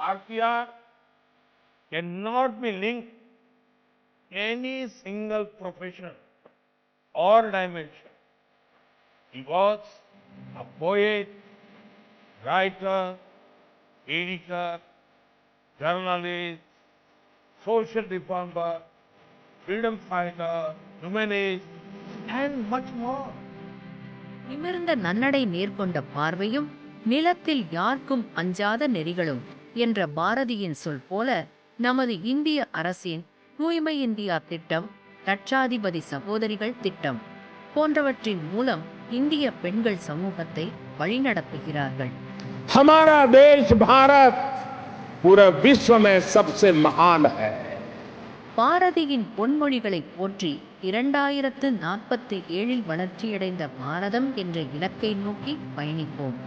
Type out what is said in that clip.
RTR cannot be linked any single profession or dimension. He was a poet, writer, editor, journalist, social reformer, freedom fighter, humanist, and much more. நிமிர்ந்த நன்னடை நேர்கொண்ட பார்வையும் நிலத்தில் யாருக்கும் அஞ்சாத நெறிகளும் என்ற பாரதியின் சொல் போல நமது இந்திய அரசின் தூய்மை இந்தியா திட்டம் லட்சாதிபதி சகோதரிகள் திட்டம் போன்றவற்றின் மூலம் இந்திய பெண்கள் சமூகத்தை வழிநடத்துகிறார்கள் हमारा देश भारत पूरे विश्व में सबसे महान है பாரதியின் பொன்மொழிகளை போற்றி இரண்டாயிரத்து நாற்பத்தி ஏழில் வளர்ச்சியடைந்த பாரதம் என்ற இலக்கை நோக்கி பயணிப்போம்